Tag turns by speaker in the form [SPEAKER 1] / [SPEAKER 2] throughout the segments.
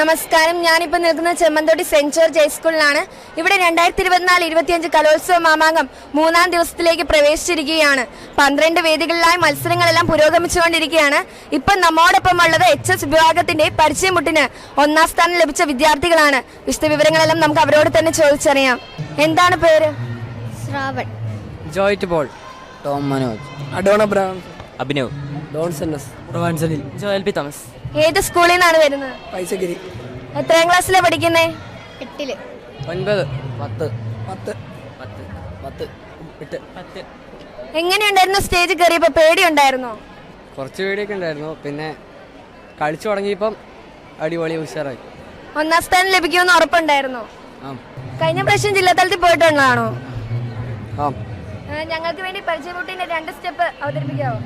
[SPEAKER 1] നമസ്കാരം. ഞാനിപ്പോൾ നിൽക്കുന്നത് ചെമ്മന്തോട്ടി സെന്റ് ജോർജ് ഹൈസ്കൂളിലാണ് ഇവിടെ രണ്ടായിരത്തി ഇരുപത്തിനാല് ഇരുപത്തിയഞ്ച് കലോത്സവ മാമാങ്കം മൂന്നാം ദിവസത്തിലേക്ക് പ്രവേശിച്ചിരിക്കുകയാണ്. പന്ത്രണ്ട് വേദികളിലായി മത്സരങ്ങളെല്ലാം പുരോഗമിച്ചുകൊണ്ടിരിക്കുകയാണ്. ഇപ്പം നമ്മോടൊപ്പം ഉള്ളത് എച്ച് എസ് വിഭാഗത്തിന്റെ പരിചയമുട്ടിന് ഒന്നാം സ്ഥാനം ലഭിച്ച വിദ്യാർത്ഥികളാണ്. വിശദവിവരങ്ങളെല്ലാം നമുക്ക് അവരോട് തന്നെ ചോദിച്ചറിയാം. എന്താണ് പേര്?
[SPEAKER 2] Shravan.
[SPEAKER 3] Joyit Paul.
[SPEAKER 4] Tom Manoj.
[SPEAKER 3] Adona Brown
[SPEAKER 5] Abhinav.
[SPEAKER 3] Don സെന്നസ്
[SPEAKER 5] Joel P Thomas.
[SPEAKER 1] ഏത് സ്കൂളിൽ നിന്നാണ് വരുന്നത്?
[SPEAKER 3] പൈസഗിരി.
[SPEAKER 1] എത്രാം ക്ലാസ്സിലെ പഠിക്കുന്നേ?
[SPEAKER 2] എട്ടിൽ.
[SPEAKER 3] ഒൻപത്
[SPEAKER 4] പത്ത്.
[SPEAKER 3] പത്ത്.
[SPEAKER 5] പത്ത്
[SPEAKER 4] പത്ത്
[SPEAKER 3] എട്ട്.
[SPEAKER 5] പത്ത്.
[SPEAKER 1] എങ്ങനെയുണ്ടായിരുന്നു സ്റ്റേജ് കയറിയപ്പോൾ പേടിയുണ്ടായിരുന്നോ?
[SPEAKER 3] കുറച്ച് പേടിയൊക്കെ ഉണ്ടായിരുന്നു. പിന്നെ കളിച്ചു തുടങ്ങിയപ്പം അടിപൊളി ഉഷാറായി.
[SPEAKER 1] ഒന്നാം സ്ഥാനം ലഭിക്കുമെന്ന് ഉറപ്പുണ്ടായിരുന്നോ?
[SPEAKER 3] ആ.
[SPEAKER 1] കഴിഞ്ഞ പ്രാവശ്യം ജില്ലാതലത്തിൽ പോയിട്ടുള്ളതാണോ?
[SPEAKER 3] ആ.
[SPEAKER 1] ഞങ്ങൾക്ക് വേണ്ടി പരിചയപ്പെട്ടിന്റെ രണ്ട് സ്റ്റെപ്പ് അവതരിപ്പിക്കാവോ?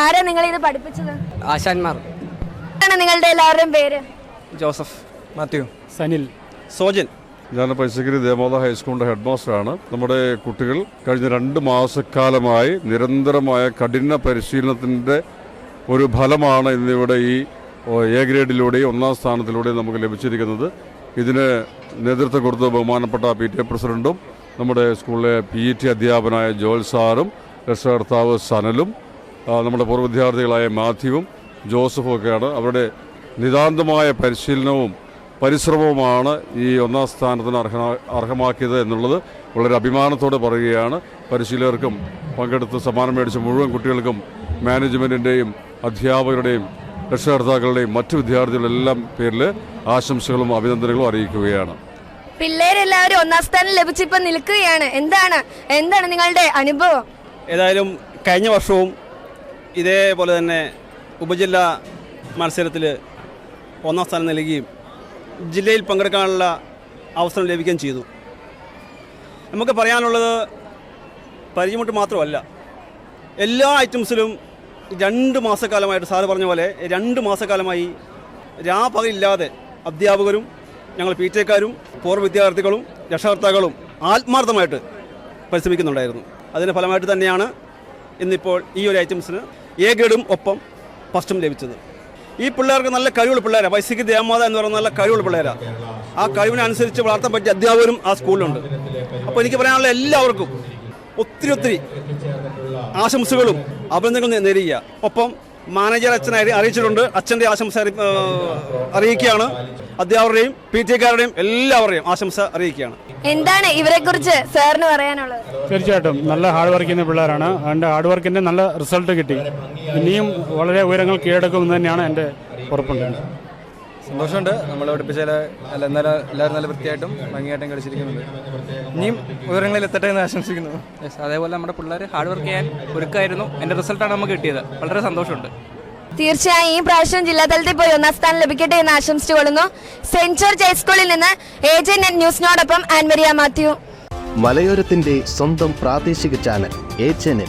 [SPEAKER 1] ആരാ നിങ്ങൾ ഇത് പഠിപ്പിച്ചത്?
[SPEAKER 3] ആശാന്മാർ.
[SPEAKER 1] ആണ് നിങ്ങളുടെ എല്ലാവരുടെയും പേര്?
[SPEAKER 3] ജോസഫ്. മാത്യു.
[SPEAKER 6] സനിൽ.
[SPEAKER 7] സോജൻ.
[SPEAKER 8] ഞാൻ പൈസഗിരി ദേവോദ ഹൈസ്കൂളിന്റെ ഹെഡ് മാസ്റ്ററാണ് നമ്മുടെ കുട്ടികൾ കഴിഞ്ഞ രണ്ട് മാസക്കാലമായി നിരന്തരമായ കഠിന പരിശീലനത്തിന്റെ ഒരു ഫലമാണ് ഇന്നിവിടെ ഈ എ ഗ്രേഡിലൂടെയും ഒന്നാം സ്ഥാനത്തിലൂടെയും നമുക്ക് ലഭിച്ചിരിക്കുന്നത്. ഇതിന് നേതൃത്വം കൊടുത്ത ബഹുമാനപ്പെട്ട പി ടി എ പ്രസിഡന്റും നമ്മുടെ സ്കൂളിലെ പി ടി അധ്യാപനായ ജോൽ സാറും രക്ഷകർത്താവ് സനലും നമ്മുടെ പൂർവ വിദ്യാർത്ഥികളായ മാത്യുവും ജോസഫും ഒക്കെയാണ്. അവരുടെ നിതാന്തമായ പരിശീലനവും പരിശ്രമവുമാണ് ഈ ഒന്നാം സ്ഥാനത്തിന് അർഹ അർഹമാക്കിയത് എന്നുള്ളത് വളരെ അഭിമാനത്തോടെ പറയുകയാണ്. പരിശീലകർക്കും പങ്കെടുത്ത് സമ്മാനം മേടിച്ച മുഴുവൻ കുട്ടികൾക്കും മാനേജ്മെന്റിന്റെയും അധ്യാപകരുടെയും രക്ഷകർത്താക്കളുടെയും മറ്റു വിദ്യാർത്ഥികളുടെ എല്ലാം പേരിൽ ആശംസകളും അഭിനന്ദനങ്ങളും അറിയിക്കുകയാണ്.
[SPEAKER 1] പിള്ളേരെല്ലാവരും ഒന്നാം സ്ഥാനം ലഭിച്ചിപ്പോൾ നിൽക്കുകയാണ്. എന്താണ്? എന്താണ് നിങ്ങളുടെ അനുഭവം?
[SPEAKER 7] ഏതായാലും കഴിഞ്ഞ വർഷവും ഇതേപോലെ തന്നെ ഉപജില്ലാ മത്സരത്തിൽ ഒന്നാം സ്ഥാനം നൽകുകയും ജില്ലയിൽ പങ്കെടുക്കാനുള്ള അവസരം ലഭിക്കുകയും ചെയ്തു. നമുക്ക് പറയാനുള്ളത് പരിചയമുട്ട് മാത്രമല്ല എല്ലാ ഐറ്റംസിലും രണ്ട് മാസക്കാലമായിട്ട് സാറ് പറഞ്ഞ പോലെ രണ്ട് മാസക്കാലമായി രാപകലില്ലാതെ അധ്യാപകരും ഞങ്ങൾ പി ടി എക്കാരും പൂർവ വിദ്യാർത്ഥികളും രക്ഷകർത്താക്കളും ആത്മാർത്ഥമായിട്ട് പരിശ്രമിക്കുന്നുണ്ടായിരുന്നു. അതിന്റെ ഫലമായിട്ട് തന്നെയാണ് ഇന്നിപ്പോൾ ഈ ഒരു ഐറ്റംസിന് എ ഗ്രേഡും ഒപ്പം ഫസ്റ്റും ലഭിച്ചത്. ഈ പിള്ളേർക്ക് നല്ല കഴിവുള്ള പിള്ളേരാണ് വൈസിക്ക് ദേവമാത എന്ന് പറയുന്ന നല്ല കഴിവുള്ള പിള്ളേരാണ് ആ കഴിവിനനുസരിച്ച് വളർത്താൻ പറ്റിയ അധ്യാപകരും ആ സ്കൂളിലുണ്ട്. അപ്പോൾ എനിക്ക് പറയാനുള്ള എല്ലാവർക്കും ഒത്തിരി ഒത്തിരി ആശംസകളും അഭിനന്ദനങ്ങളും നേരുക ഒപ്പം മാനേജർ അച്ഛനെ അറി- അറിയിച്ചിട്ടുണ്ട്. അച്ഛന്റെ ആശംസ അറി- അറിയിക്കുകയാണ്. അധ്യാപകരുടെയും പി ടി എക്കാരുടെയും എല്ലാവരുടെയും ആശംസ അറിയിക്കുകയാണ്.
[SPEAKER 1] എന്താണ് ഇവരെ കുറിച്ച് സാറിന് പറയാനുള്ളത്?
[SPEAKER 6] തീർച്ചയായിട്ടും നല്ല ഹാർഡ് വർക്ക് ചെയ്യുന്ന പിള്ളേരാണ്. അതിന്റെ ഹാർഡ് വർക്കിന്റെ നല്ല റിസൾട്ട് കിട്ടി. ഇനിയും വളരെ ഉയരങ്ങൾ കീഴടക്കുമെന്ന് തന്നെയാണ് എന്റെ ഉറപ്പുണ്ട്
[SPEAKER 9] സന്തോഷമുണ്ട്. നമ്മൾ പഠിപ്പിച്ചാൽ അല്ല എന്നാലും എല്ലാവരും നല്ല വൃത്തിയായിട്ടും ഭംഗിയായിട്ടും കളിച്ചിരിക്കുന്നുണ്ട്. ഇനിയും ഉയരങ്ങളിൽ എത്തട്ടെ എന്ന് ആശംസിക്കുന്നു.
[SPEAKER 5] യെസ് അതേപോലെ നമ്മുടെ പിള്ളേർ ഹാർഡ് വർക്ക് ചെയ്യാൻ ഒരുക്കായിരുന്നു. എന്റെ റിസൾട്ടാണ് നമുക്ക് കിട്ടിയത്. വളരെ സന്തോഷമുണ്ട്.
[SPEAKER 1] തീർച്ചയായും ഈ പ്രാവശ്യം ജില്ലാതലത്തിൽ പോയി ഒന്നാം സ്ഥാനം ലഭിക്കട്ടെ എന്ന് ആശംസിച്ചുകൊള്ളുന്നു സെന്റ് ജോർജ് ഹൈസ്കൂളിൽ നിന്ന് എ ജെ നെറ്റ് ന്യൂസിനോടൊപ്പം ആൻമരിയ മാത്യു.
[SPEAKER 10] മലയോരത്തിന്റെ സ്വന്തം പ്രാദേശിക ചാനൽ എ ചാനൽ